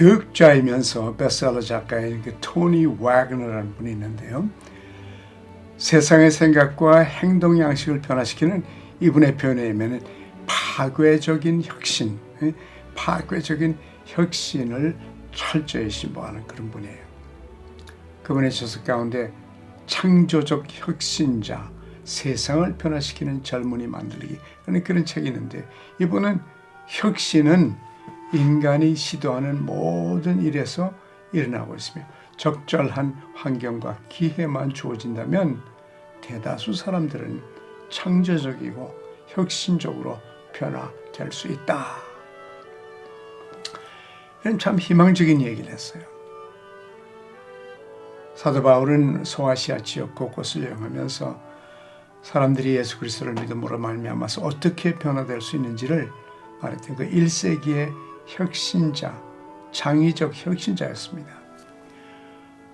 교육자이면서 베스트셀러 작가인 그 토니 와그너라는 분이 있는데요. 세상의 생각과 행동 양식을 변화시키는 이분의 표현에 의하면 파괴적인 혁신, 예? 파괴적인 혁신을 철저히 신봉하는 그런 분이에요. 그분의 저서 가운데 창조적 혁신자, 세상을 변화시키는 젊은이 만들기 그런 책이 있는데 이분은 혁신은 인간이 시도하는 모든 일에서 일어나고 있으며 적절한 환경과 기회만 주어진다면 대다수 사람들은 창조적이고 혁신적으로 변화될 수 있다. 이런 참 희망적인 얘기를 했어요. 사도 바울은 소아시아 지역 곳곳을 여행하면서 사람들이 예수 그리스도를 믿음으로 말미암아서 어떻게 변화될 수 있는지를 말했던 그 1세기의 혁신자, 창의적 혁신자였습니다.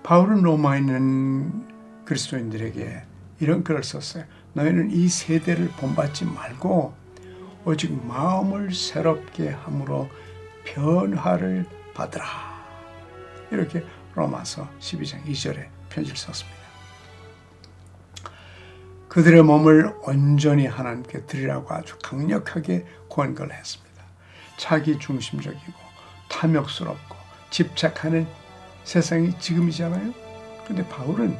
바울은 로마에 있는 그리스도인들에게 이런 글을 썼어요. 너희는 이 세대를 본받지 말고 오직 마음을 새롭게 함으로 변화를 받으라. 이렇게 로마서 12장 2절에 편지를 썼습니다. 그들의 몸을 온전히 하나님께 드리라고 아주 강력하게 권고를 했습니다. 자기 중심적이고 탐욕스럽고 집착하는 세상이 지금이잖아요. 근데 바울은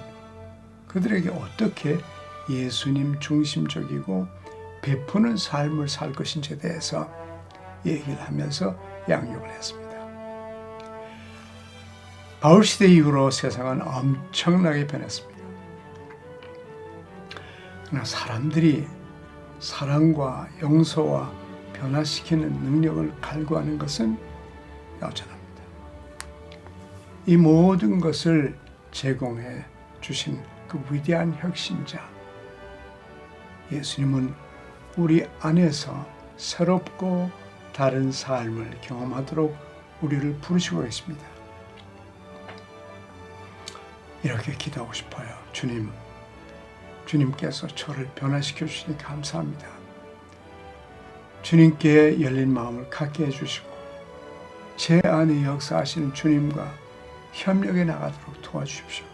그들에게 어떻게 예수님 중심적이고 베푸는 삶을 살 것인지에 대해서 얘기를 하면서 양육을 했습니다. 바울 시대 이후로 세상은 엄청나게 변했습니다. 그러나 사람들이 사랑과 용서와 변화시키는 능력을 갈구하는 것은 여전합니다. 이 모든 것을 제공해 주신 그 위대한 혁신자 예수님은 우리 안에서 새롭고 다른 삶을 경험하도록 우리를 부르시고 계십니다. 이렇게 기도하고 싶어요. 주님, 주님께서 저를 변화시켜 주시니 감사합니다. 주님께 열린 마음을 갖게 해주시고 제 안에 역사하시는 주님과 협력해 나가도록 도와주십시오.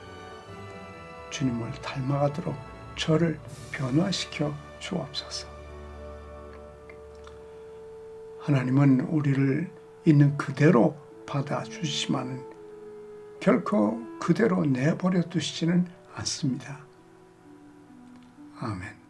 주님을 닮아가도록 저를 변화시켜 주옵소서. 하나님은 우리를 있는 그대로 받아주시지만 결코 그대로 내버려 두시지는 않습니다. 아멘.